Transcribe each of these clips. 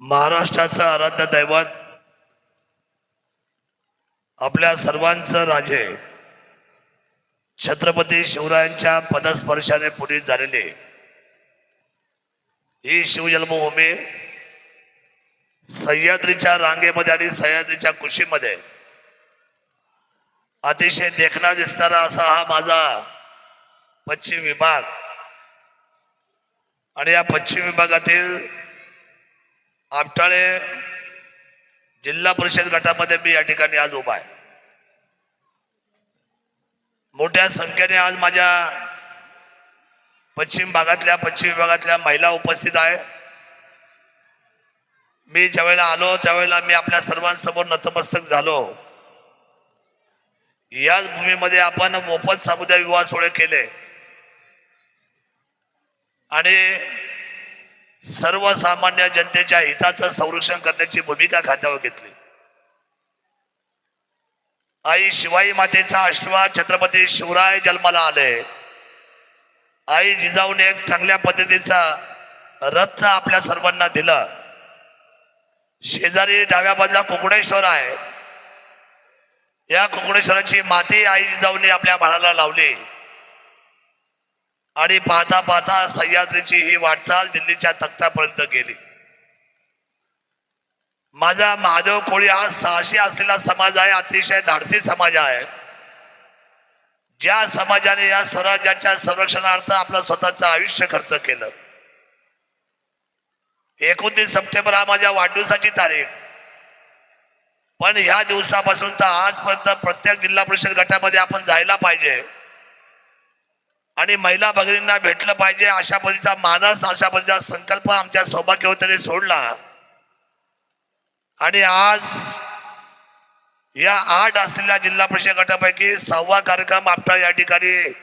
महाराष्ट्राचं आराध्य दैवत आपल्या सर्वांचं राजे छत्रपती शिवरायांच्या पदस्पर्शाने पुढे झालेले ही शिवजन्मभूमी सह्याद्रीच्या रांगेमध्ये आणि सह्याद्रीच्या कुशीमध्ये अतिशय देखणा दिसणारा असा हा माझा पश्चिम विभाग. आणि या पश्चिम विभागातील आमटाळे जिल्हा परिषद गटामध्ये मी या ठिकाणी आज उभा आहे. मोठ्या संख्येने आज माझ्या पश्चिम भागातल्या पश्चिम विभागातल्या महिला उपस्थित आहे. मी ज्यावेळेला आलो त्यावेळेला मी आपल्या सर्वांसमोर नतमस्तक झालो. याच भूमीमध्ये आपण मोफत समुदाय विवाह सोहळे केले. आणि सर्वसामान्य जनतेच्या हिताचं संरक्षण करण्याची भूमिका खात्यावर घेतली. आई शिवाई मातेचा आशीर्वाद छत्रपती शिवराय जन्माला आले. आई जिजाऊने एक चांगल्या पद्धतीचा रत्न आपल्या सर्वांना दिलं. शेजारी डाव्या बाजूला कोकणेश्वर आहे. या कोकणेश्वराची माती आई जिजाऊने आपल्या बाळाला लावली. आणि पाहता पाहता सह्याद्रीची ही वाटचाल दिल्लीच्या तख्तापर्यंत गेली. माझा महादेव कोळी हा सहाशे असलेला समाज आहे अतिशय धाडसी समाज आहे. ज्या समाजाने या स्वराज्याच्या संरक्षणार्थ आपलं स्वतःचं आयुष्य खर्च केलं. एकोणतीस सप्टेंबर हा माझ्या वाढदिवसाची तारीख. पण ह्या दिवसापासून तर आजपर्यंत प्रत्येक जिल्हा परिषद गटामध्ये आपण जायला पाहिजे. आणि महिला भगिनींना भेटलं पाहिजे. अशा पद्धतीचा मानस अशा पद्धतीचा संकल्प आमच्या सौभाग्यवतीने सोडला. आणि आज या आठ असलेल्या जिल्हा परिषद गटापैकी सहावा कार्यक्रम आपला या ठिकाणी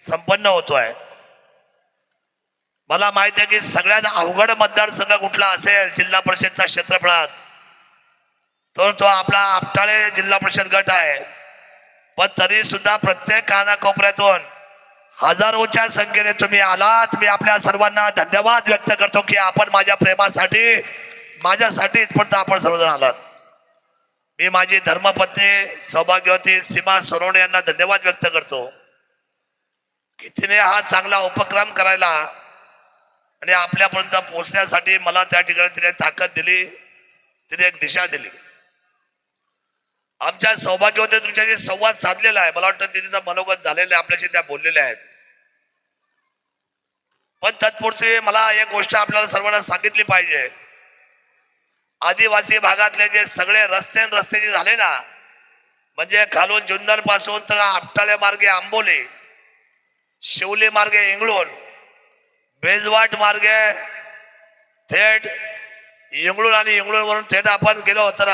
संपन्न होतोय. मला माहिती आहे की सगळ्यात अवघड मतदारसंघ कुठला असेल? जिल्हा परिषदच्या क्षेत्रफळात. तर तो आपला आपटाळे जिल्हा परिषद गट आहे. पण तरी सुद्धा प्रत्येक कानाकोपऱ्यातून हजारोच्या संख्येने तुम्ही आलात. मी आपल्या सर्वांना धन्यवाद व्यक्त करतो की आपण माझ्या प्रेमासाठी माझ्यासाठी इथपर्यंत आपण सर्वजण आलात. मी माझी धर्मपत्नी सौभाग्यवती सीमा सोनवणे यांना धन्यवाद व्यक्त करतो. की तिने हा चांगला उपक्रम करायला आणि आपल्यापर्यंत पोहोचण्यासाठी मला त्या ठिकाणी तिने ताकद दिली तिने एक दिशा दिली. आमच्या सौभाग्यवती तुमच्याशी संवाद साधलेला आहे मला वाटतं तिचा मनोगत झालेलं आहे आपल्याशी त्या बोललेल्या आहेत. पण तत्पूर्वी मला एक गोष्ट आपल्याला सर्वांना सांगितली पाहिजे. आदिवासी भागातले जे सगळे रस्ते रस्ते जे झाले ना म्हणजे खालून जुन्नरपासून तर आपटाळे मार्गे आंबोली शिवली मार्गे इंगळूण बेजवाट मार्गे थेट इंगळून आणि इंगळून वरून थेट आपण गेलो तर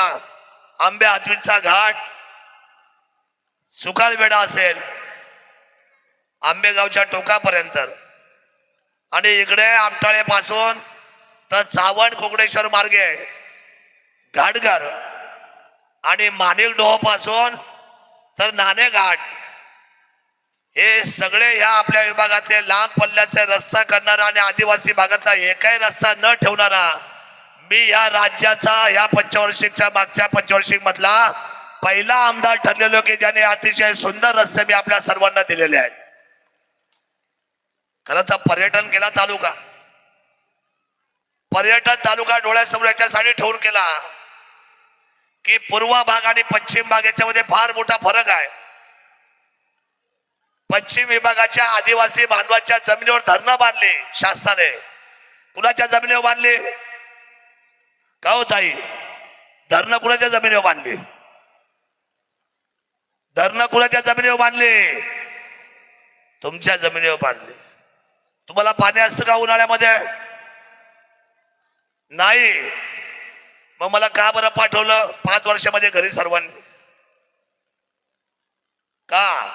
आंबे हातवीचा घाट. सुकाळवेडा असेल आंबेगावच्या टोकापर्यंत. आणि इकडे आमटाळेपासून तर चावण कोकणेश्वर मार्गे घाटघर आणि माणिक डोहपासून तर नाणे घाट. हे सगळे ह्या आपल्या विभागातले लांब पल्ल्याचे रस्ता करणारा आणि आदिवासी भागातला एकही रस्ता न ठेवणारा मी या राज्याचा या पंचवार्षिकच्या मागच्या पंचवार्षिक मधला पहिला आमदार ठरलेलो की ज्याने अतिशय सुंदर रस्ते मी आपल्या सर्वांना दिलेले आहेत. खरं तर पर्यटन केला तालुका. पर्यटन तालुका डोळ्यासमोर याच्यासाठी ठेवून केला की पूर्व भाग आणि पश्चिम भाग याच्यामध्ये फार मोठा फरक आहे. पश्चिम विभागाच्या आदिवासी बांधवाच्या जमिनीवर धरणं बांधली शासनाने. कुणाच्या जमिनीवर बांधली? का हो ताई? धरणं कुणाच्या जमिनीवर बांधली? धरणं कुणाच्या जमिनीवर बांधली? तुमच्या जमिनीवर बांधले. तुम्हाला पाणी असतं का उन्हाळ्यामध्ये? नाही. मग मला का बरं पाठवलं? पाच वर्षामध्ये घरी सर्वांनी. का?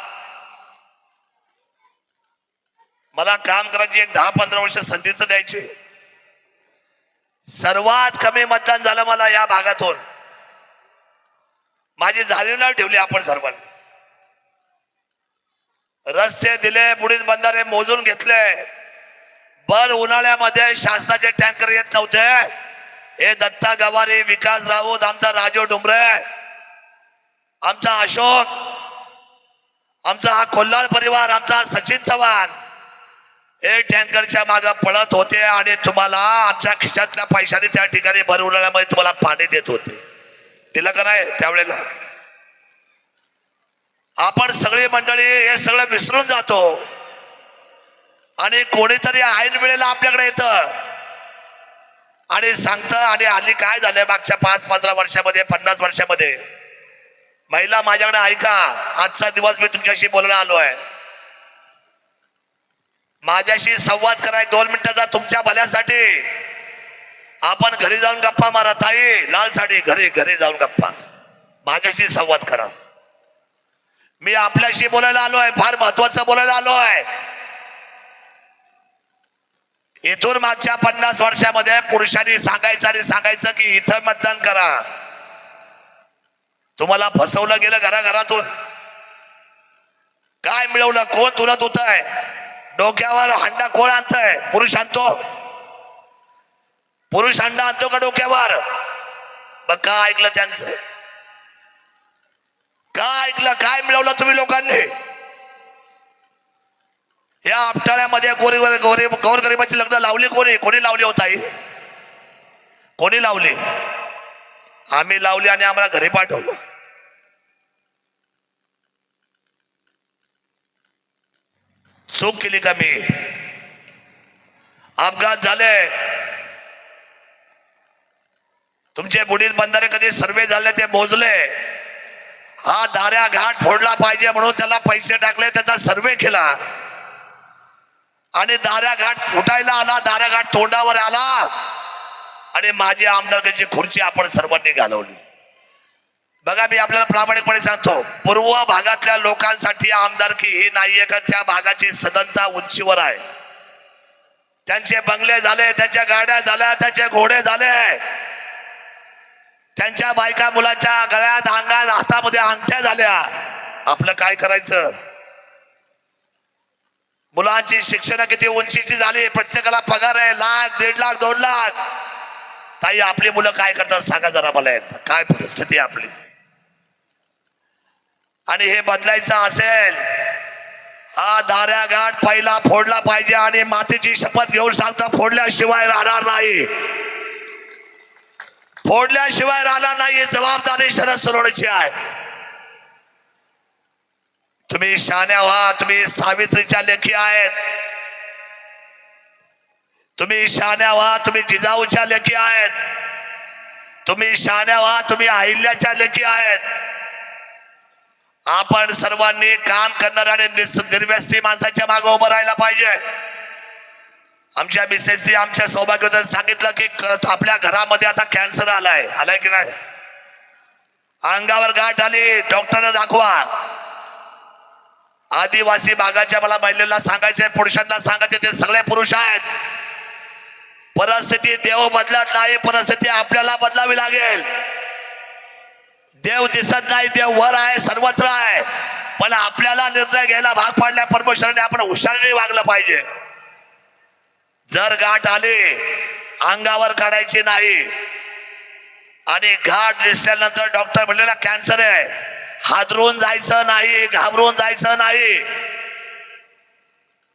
मला काम करायची एक दहा पंधरा वर्ष संधी तर द्यायची. सर्वात कमी मतदान झालं मला या भागातून. माझी झालेला ठेवली आपण सर्वांनी. रस्ते दिले बुडीत बंधारे मोजून घेतले. बर उन्हाळ्यामध्ये शासनाचे टँकर येत नव्हते. हे दत्ता गवारी विकास राऊत आमचा राजू डुमरे आमचा अशोक आमचा हा कोल्हाळ परिवार आमचा सचिन चव्हाण हे टँकरच्या मागे पळत होते आणि तुम्हाला आमच्या खिशातल्या पैशाने त्या ठिकाणी भरवल्यामुळे तुम्हाला पाणी देत होते. दिलं का नाही त्यावेळेला? आपण सगळी मंडळी हे सगळं विसरून जातो. आणि कोणीतरी ऐन वेळेला आपल्याकडे येतं. आणि सांगतं आणि हल्ली काय झालंय मागच्या पाच पंधरा वर्षामध्ये पन्नास वर्षामध्ये? महिला माझ्याकडे ऐका आजचा दिवस मी तुमच्याशी बोलायला आलो आहे. माझ्याशी संवाद करा दोन मिनिटाचा तुमच्या भल्यासाठी. आपण घरी जाऊन गप्पा मारा ताई. लाल साडी घरी घरी जाऊन गप्पा. माझ्याशी संवाद करा. मी आपल्याशी बोलायला आलो आहे फार महत्वाचं बोलायला आलो आहे. इथून मागच्या पन्नास वर्षामध्ये पुरुषांनी सांगायचं आणि सांगायचं की इथं मतदान करा. तुम्हाला फसवलं गेलं घराघरातून. काय मिळवलं? कोण तुला तुत आहे डोक्यावर हंडा कोण आणतंय. पुरुष आणतो. पुरुष हंडा आणतो का डोक्यावर? मग का ऐकलं त्यांचं? काय ऐकलं? काय मिळवलं तुम्ही लोकांनी? या आपटाळ्यामध्ये गोरी गोरी गौरगरीबाची लग्न लावली कोणी? कोणी लावली होता कोणी लावली? आम्ही लावली आणि आम्हाला घरी पाठवलं. चूक केली का मी? अपघात झाले तुमचे बुडीत बंधारे कधी सर्वे झाले ते मोजले. हा दाऱ्या घाट फोडला पाहिजे म्हणून त्याला पैसे टाकले त्याचा सर्वे केला. आणि दाऱ्या घाट फुटायला आला दाऱ्या घाट तोंडावर आला. आणि माझी आमदारकीची खुर्ची आपण सर्वांनी घालवली. बघा मी आपल्याला प्रामाणिकपणे सांगतो पूर्व भागातल्या लोकांसाठी आमदारकी ही नाहीये का त्या भागाची सदनता उंचीवर आहे. त्यांचे बंगले झाले त्यांच्या गाड्या झाल्या त्यांचे घोडे झाले. त्यांच्या बायका मुलाच्या गळ्यात अंगात हातामध्ये अंगठ्या झाल्या. आपलं काय करायचं? मुलांची शिक्षण किती उंचीची झाली प्रत्येकाला पगार आहे लाख दीड लाख दोन लाख. ताई आपली मुलं काय करतात सांगा जरा मला काय परिस्थिती आपली? आणि हे बदलायचं असेल. हा दाऱ्या घाट पहिला फोडला पाहिजे आणि मातीची शपथ घेऊन सांगता फोडल्याशिवाय राहणार नाही. फोडल्याशिवाय राहणार नाही जबाबदारी शरद सरोडची आहे. तुम्ही शान्या व्हा तुम्ही सावित्रीच्या लेखी आहेत. तुम्ही शान्या व्हा तुम्ही जिजाऊच्या लेखी आहेत. तुम्ही शान्या व्हा तुम्ही अहिल्याच्या लेखी आहेत. आपण सर्वांनी काम करणार आणि निर्व्यस्ती माणसाच्या मागे उभं राहायला पाहिजे. आमच्या मिसेसनी आमच्या सौभाग्यबद्दल सांगितलं की क- आपल्या घरामध्ये आता कॅन्सर आलाय. आलाय की नाही? अंगावर गाठ आली डॉक्टरने दाखवा. आदिवासी भागाच्या मला महिलेला सांगायचंय पुरुषांना सांगायचे ते सगळे पुरुष आहेत. परिस्थिती देव बदलत नाही परिस्थिती आपल्याला बदलावी लागेल. देव दिसत नाही देव वर आहे सर्वत्र आहे. पण आपल्याला निर्णय घ्यायला भाग पाडल्या परमेश्वराने आपण हुशारीने वागलं पाहिजे. जर गाठ आली अंगावर काढायची नाही आणि घाट दिसल्यानंतर डॉक्टर म्हणलेला कॅन्सर आहे. हादरून जायचं नाही घाबरून जायचं नाही.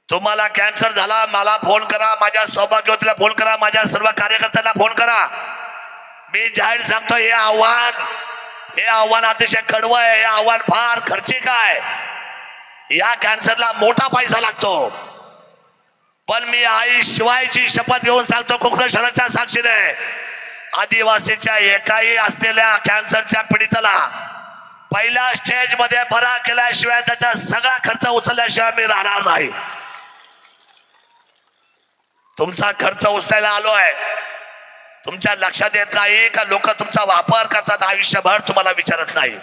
तुम्हाला कॅन्सर झाला मला फोन करा माझ्या सौभाग्यवतीला फोन करा माझ्या सर्व कार्यकर्त्यांना फोन करा. मी जाहीर सांगतो हे आव्हान हे आव्हान अतिशय कडवं आहे. हे आव्हान फार खर्चिक आहे. या कॅन्सरला मोठा पैसा लागतो. पण मी आई शिवायची शपथ घेऊन सांगतो कोकण शहराच्या साक्षीने आदिवासीच्या एकाही असलेल्या कॅन्सरच्या पीडिताला पहिल्या स्टेजमध्ये बरा केल्याशिवाय त्याचा सगळा खर्च उचलल्याशिवाय मी राहणार नाही. तुमचा खर्च उचलायला आलो आहे तुमच्या लक्षात येत नाही का? लोक तुमचा वापर करतात. आयुष्यभर तुम्हाला विचारत नाही.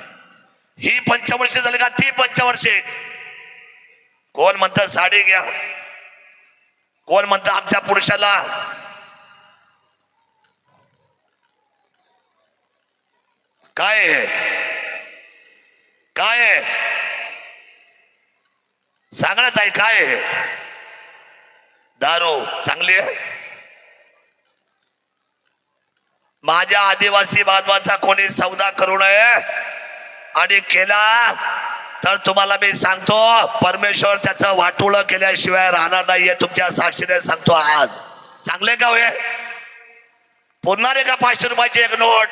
ही पंचवर्षी झाली का? ती पंचवर्षी. कोण म्हणतं साडी घ्या? कोण म्हणतं आमच्या पुरुषाला? काय आहे? काय आहे? सांगण्यात आहे काय आहे? दारू चांगली आहे? माझ्या आदिवासी बांधवाचा कोणी सौदा करू नये. आणि केला तर तुम्हाला मी सांगतो परमेश्वर त्याचं वाटोळ केल्याशिवाय राहणार नाहीये तुमच्या साक्षीने सांगतो आज. चांगले का हे पुन्हा रे का पाचशे रुपयाची एक नोट.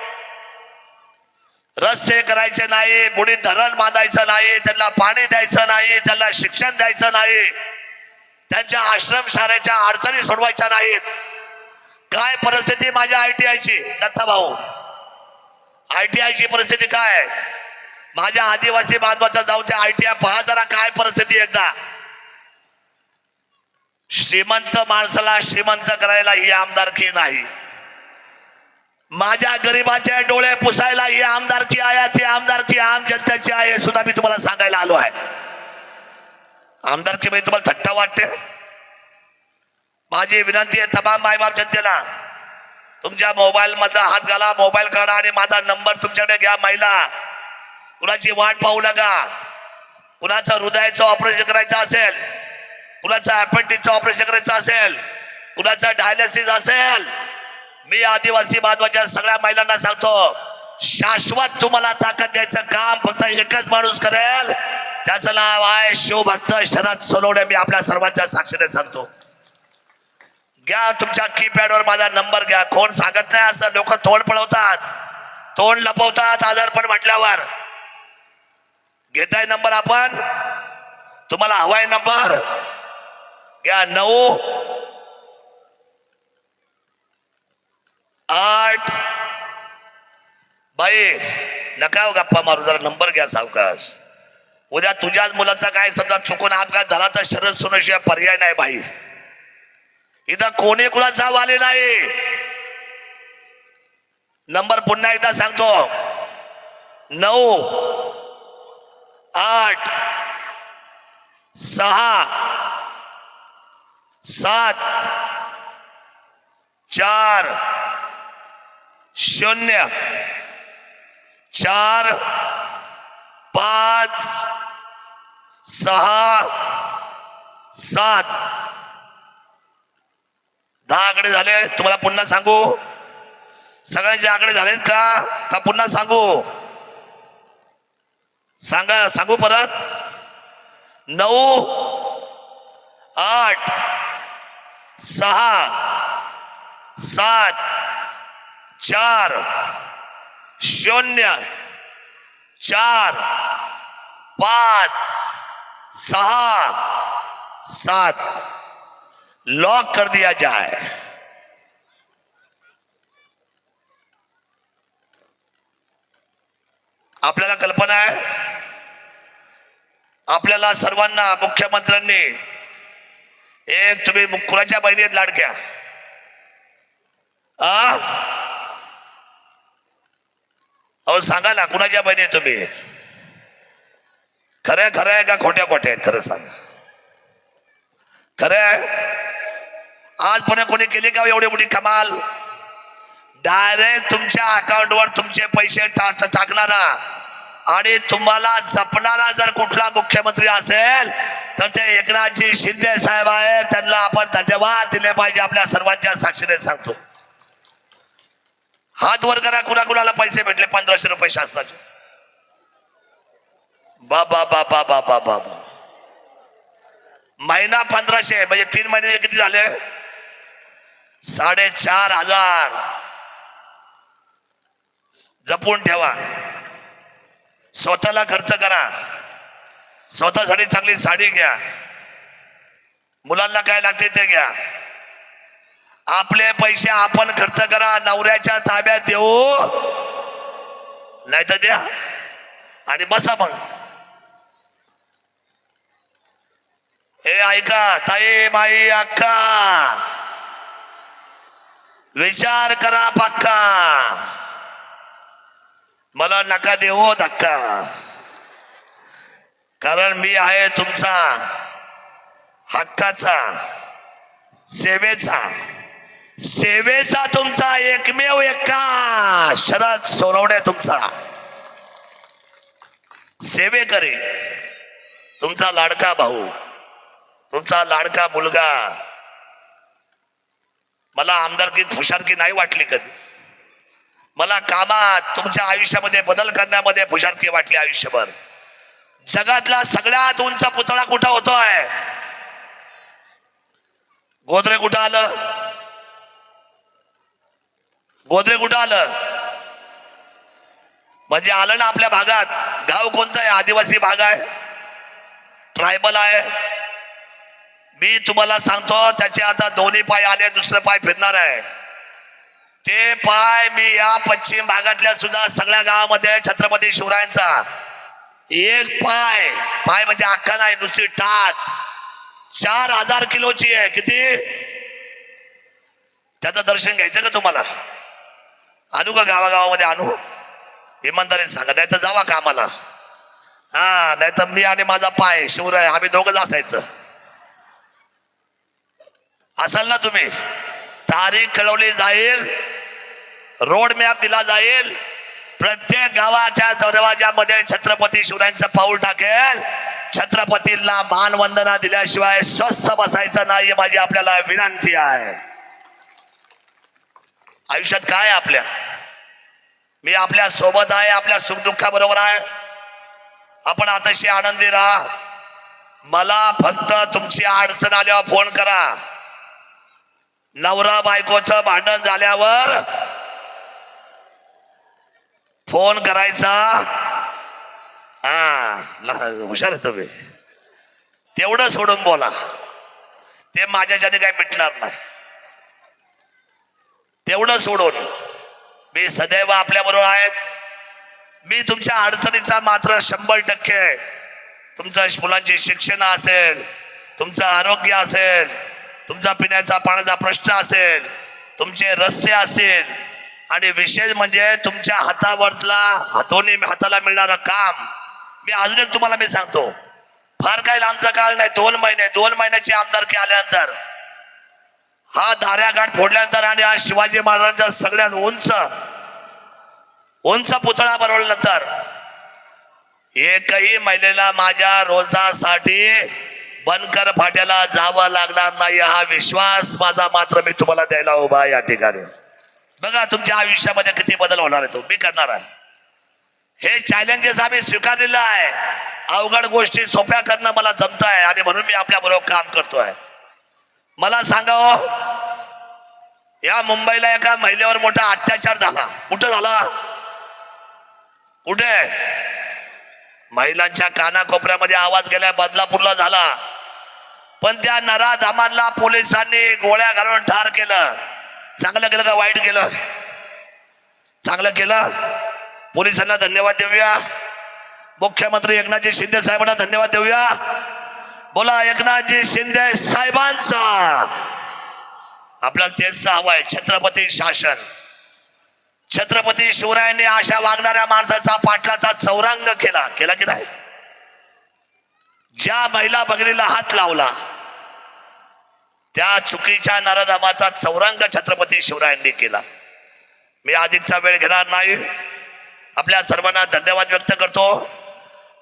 रस्ते करायचे नाही बुडीत धरण बांधायचं नाही त्यांना पाणी द्यायचं नाही त्यांना शिक्षण द्यायचं नाही. त्यांच्या आश्रमशाळेच्या अडचणी सोडवायच्या नाहीत. काय परिस्थिती माझ्या आय टी आयची? दत्ता भाऊ. आय टी आयची परिस्थिती काय? माझ्या आदिवासी बांधवाचा जाऊन त्या आय टी आय पहा जरा काय परिस्थिती एकदा. श्रीमंत माणसाला श्रीमंत करायला ही आमदारकी नाही. माझ्या गरिबाचे डोळे पुसायला ही आमदारकी आहे ती आमदारकी आम जनतेची आहे सुद्धा मी तुम्हाला सांगायला आलो आहे. आमदारकी म्हणजे तुम्हाला थट्टा वाटते माझी विनंती आहे तमाम मायबाप जनतेला तुमच्या मोबाईल मधला हात घाला मोबाईल काढा आणि माझा नंबर तुमच्याकडे घ्या महिला. कुणाची वाट पाहू नका. कुणाचं हृदयाचं ऑपरेशन करायचं असेल कुणाचं अपेंडिक्सचं ऑपरेशन करायचं असेल कुणाचं डायलिसिस असेल मी आदिवासी बांधवाच्या सगळ्या महिलांना सांगतो शाश्वत तुम्हाला ताकद द्यायचं काम फक्त एकच माणूस करेल. त्याचं नाव आहे शिवभक्त शरद सोलवणे मी आपल्या सर्वांच्या साक्षीने सांगतो. घ्या तुमच्या कीपॅडवर माझा नंबर घ्या. कोण सांगत नाही असं? लोक तोंड पळवतात. तोंड लपवतात आजारपण म्हटल्यावर. घेताय नंबर आपण? तुम्हाला हवाय नंबर घ्या नऊ. आठ. बाई नका हो गप्पा मारू. जरा नंबर घ्या सावकाश. उद्या तुझ्याच मुलाचा काय समजा चुकून अपघात झाला तर शरद सोन्याशिवाय पर्याय नाही बाई. इथं कोणी कुणाचा आले नाही? नंबर पुन्हा एकदा सांगतो. नऊ आठ सहा सात चार शून्य चार पाच सहा सात दहा आकडे झाले. तुम्हाला पुन्हा सांगू? सगळ्यांचे आकडे झालेत का? का पुन्हा सांगू? सांगा सांगू परत. नऊ आठ सहा सात चार शून्य चार पाच सहा सात. लॉक कर दिया जाए। आपल्याला कल्पना आहे? आपल्याला सर्वांना, मुख्यमंत्र्यांनी, एक तुम्ही कुणाच्या बहिणी आहेत लाडक्या. अहो, सांगा ना, कुणाच्या बहिणी तुम्ही? खरं खरं आहे का खोट्या खोट्या आहेत? खरं सांगा. खरं आहे? आज आजपर्यंत कोणी केली का हो एवढी मोठी कमाल? डायरेक्ट तुमच्या अकाउंटवर तुमचे पैसे टा- टाकणारा आणि तुम्हाला जपणारा जर कुठला मुख्यमंत्री असेल तर ते एकनाथजी शिंदे साहेब आहे त्यांना आपण धन्यवाद दिले पाहिजे. आपल्या सर्वांच्या साक्षीने सांगतो. हात वर करा. कुणा कुणाला पैसे भेटले? पंधराशे रुपये शासनाचे. बाबा बाबा बाबा बाबा महिना पंधराशे म्हणजे तीन महिने किती झाले? साडेचार हजार. जपून ठेवा. स्वतःला खर्च करा. स्वतःसाठी चांगली साडी घ्या. मुलांना काय लागते ते घ्या. आपले पैसे आपण खर्च करा नवऱ्याच्या ताब्यात देऊ. नाही तर द्या. आणि बसा मग. हे ऐका ताई माई अक्का. विचार करा पक्का. मला नका देऊ हो धक्का. कारण मी आहे तुमचा हक्काचा सेवेचा. सेवेचा तुमचा एकमेव एका शरद सोनवणे तुमचा. सेवे करे तुमचा लाडका भाऊ तुमचा लाडका मुलगा. मला आमदारकीत हुशारकी नाही वाटली कधी? मला कामात तुमच्या आयुष्यामध्ये बदल करण्यामध्ये हुशारकी वाटली आयुष्यभर? जगातला सगळ्यात उंच पुतळा कुठं होतोय? गोदरे कुठं आलं? गोदरे कुठं आलं? म्हणजे आलं ना आपल्या भागात? गाव कोणतं आहे? आदिवासी भाग आहे? ट्रायबल आहे? मी तुम्हाला सांगतो त्याचे आता दोन्ही पाय आले दुसरे पाय फिरणार आहे. ते पाय मी या पश्चिम भागातल्या सुद्धा सगळ्या गावामध्ये छत्रपती शिवरायांचा. एक पाय पाय म्हणजे अख्खा नाही नुसती टाच. चार हजार किलोची आहे किती? त्याचं दर्शन घ्यायचं का तुम्हाला? आणू का गावागावामध्ये आणू? इमानदारी सांगा नाही तर जावा कामाला. हा नाही तर मी आणि माझा पाय शिवराय आम्ही दोघंच असायचं असाल ना तुम्ही. तारीख कळवली जाईल. रोड मॅप दिला जाईल. प्रत्येक गावाच्या दरवाजामध्ये छत्रपती शिवरायांचं पाऊल टाकेल. छत्रपतींना मानवंदना दिल्याशिवाय स्वस्थ बसायचं नाही माझी आपल्याला विनंती आहे. आयुष्यात काय आहे आपल्या? मी आपल्यासोबत आहे आपल्या सुखदुःखाबरोबर आहे. आपण अतिशय आनंदी राहा. मला फक्त तुमची अडचण आल्यावर फोन करा. नवरा बायकोचं भांडण झाल्यावर फोन करायचा. हा हुशार तुम्ही. तेवढं सोडून बोला. ते माझ्याच्याने काही मिटणार नाही. तेवढं सोडून मी सदैव आपल्या बरोबर आहेत. मी तुमच्या अडचणीचा मात्र शंभर टक्के तुमचं मुलांचे शिक्षण असेल तुमचं आरोग्य असेल तुमचा पिण्याचा पाण्याचा प्रश्न असेल तुमचे रस्ते असेल आणि विशेष म्हणजे तुमच्या हातावरला हातोनी हाताला मिळणारं काम मी अजून एक तुम्हाला मी सांगतो. फार काही लांबचा काळ नाही दोन महिने दोन महिन्याची आमदारकी आल्यानंतर. हा धाऱ्याघाट फोडल्यानंतर आणि हा शिवाजी महाराजांचा सगळ्यात उंच उंच पुतळा बनवल्यानंतर एकही महिलेला माझ्या रोजासाठी बनकर फाट्याला जावं लागणार नाही हा विश्वास माझा मात्र मी तुम्हाला द्यायला उभा या ठिकाणी. बघा तुमच्या आयुष्यामध्ये किती बदल होणार आहे तो. मी करणार आहे. हे चॅलेंजेस आम्ही स्वीकारलेलं आहे. अवघड गोष्टी सोप्या करणं मला जमत आहे आणि म्हणून मी आपल्या बरोबर काम करतोय मला सांगा हो, या मुंबईला एका महिलेवर मोठा अत्याचार झाला. कुठं झाला? कुठे? महिलांच्या कानाकोपऱ्यामध्ये आवाज गेला बदलापूरला झाला. पण त्या नराधामांना पोलिसांनी गोळ्या घालून ठार केलं. चांगलं केलं का वाईट केलं? चांगलं केलं. पोलिसांना धन्यवाद देऊया. मुख्यमंत्री एकनाथजी शिंदे साहेबांना धन्यवाद देऊया. बोला एकनाथजी शिंदे साहेबांचा. आपल्याला तेच हवं आहे छत्रपती शासन. छत्रपती शिवरायांनी अशा वागणाऱ्या माणसाचा पाटलाचा चौरांग केला. केला की नाही? ज्या महिला भगिनीला हात लावला त्या चुकीच्या नरधमाचा चौरंग छत्रपती शिवरायांनी केला. मी अधिकचा वेळ घेणार नाही. आपल्या सर्वांना धन्यवाद व्यक्त करतो.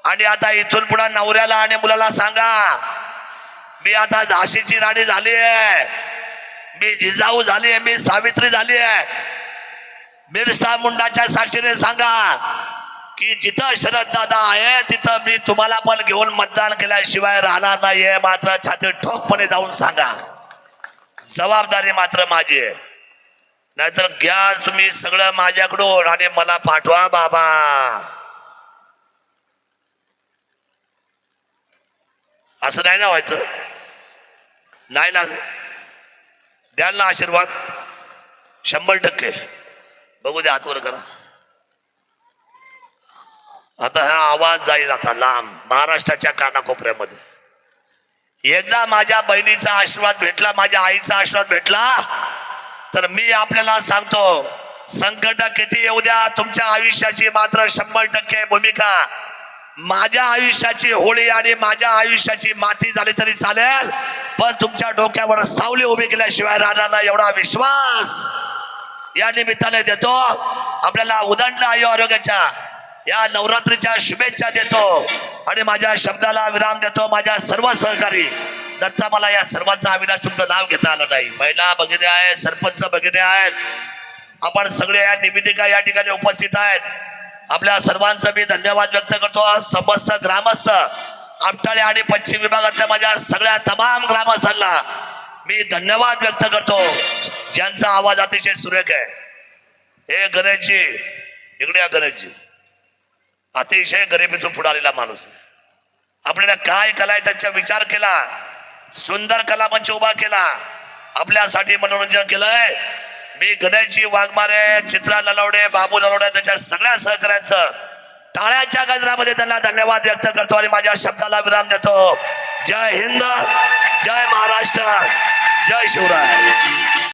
आणि आता इथून पुढे नवऱ्याला आणि मुलाला सांगा मी आता झाशीची राणी झाली आहे. मी जिजाऊ झाली आहे मी सावित्री झाली आहे. बिरसा मुंडाच्या साक्षीने सांगा की जिथं शरद दादा आहे तिथं मी तुम्हाला पण घेऊन मतदान केल्याशिवाय राहणार नाहीये. मात्र छाती ठोकपणे जाऊन सांगा. जबाबदारी मात्र माझी आहे. नाहीतर घ्या तुम्ही सगळं माझ्याकडून आणि मला पाठवा बाबा. असं नाही ना व्हायचं? नाही ना. द्याल ना आशीर्वाद. शंभर टक्के. बघू द्या हातवर करा. आता हा आवाज जाईल आता लांब. महाराष्ट्राच्या कानाकोपऱ्यामध्ये. एकदा माझ्या बहिणीचा आशीर्वाद भेटला माझ्या आईचा आशीर्वाद भेटला तर मी आपल्याला सांगतो संकट किती येऊ द्या तुमच्या आयुष्याची मात्र शंभर टक्के भूमिका. माझ्या आयुष्याची होळी आणि माझ्या आयुष्याची माती झाली तरी चालेल पण तुमच्या डोक्यावर सावली उभी केल्याशिवाय राहणार एवढा विश्वास. या निमित्ताने देतो आपल्याला उदंड आयु आरोग्याच्या या नवरात्रीच्या शुभेच्छा देतो. आणि माझ्या शब्दाला विराम देतो माझ्या सर्व सहकारी. दत्ता मला या सर्वांचा अविनाश तुमचं नाव घेता आलं नाही. महिला भगिनी आहेत सरपंच भगिनी आहेत. आपण सगळे या निवेदिका या ठिकाणी उपस्थित आहेत. आपल्या सर्वांचं मी धन्यवाद व्यक्त करतो. समस्त ग्रामस्थ आपटाळे आणि पश्चिम विभागातल्या माझ्या सगळ्या तमाम ग्रामस्थांना मी धन्यवाद व्यक्त करतो. ज्यांचा आवाज अतिशय सुरेख आहे. हे गणेशजी इकडे या गणेशजी. अतिशय गरिबीतून पुढालेला माणूस. आपल्याला काय कला आहे त्याचा विचार केला. सुंदर कला मंच उभा केला. आपल्यासाठी मनोरंजन केलंय. मी गणेशजी वाघमारे चित्रा ललवडे बाबू ललवडे त्यांच्या सगळ्या सहकाऱ्यांचं टाळ्याच्या गजरामध्ये त्यांना धन्यवाद व्यक्त करतो आणि माझ्या शब्दाला विराम देतो. जय हिंद जय महाराष्ट्र जय शिवराय.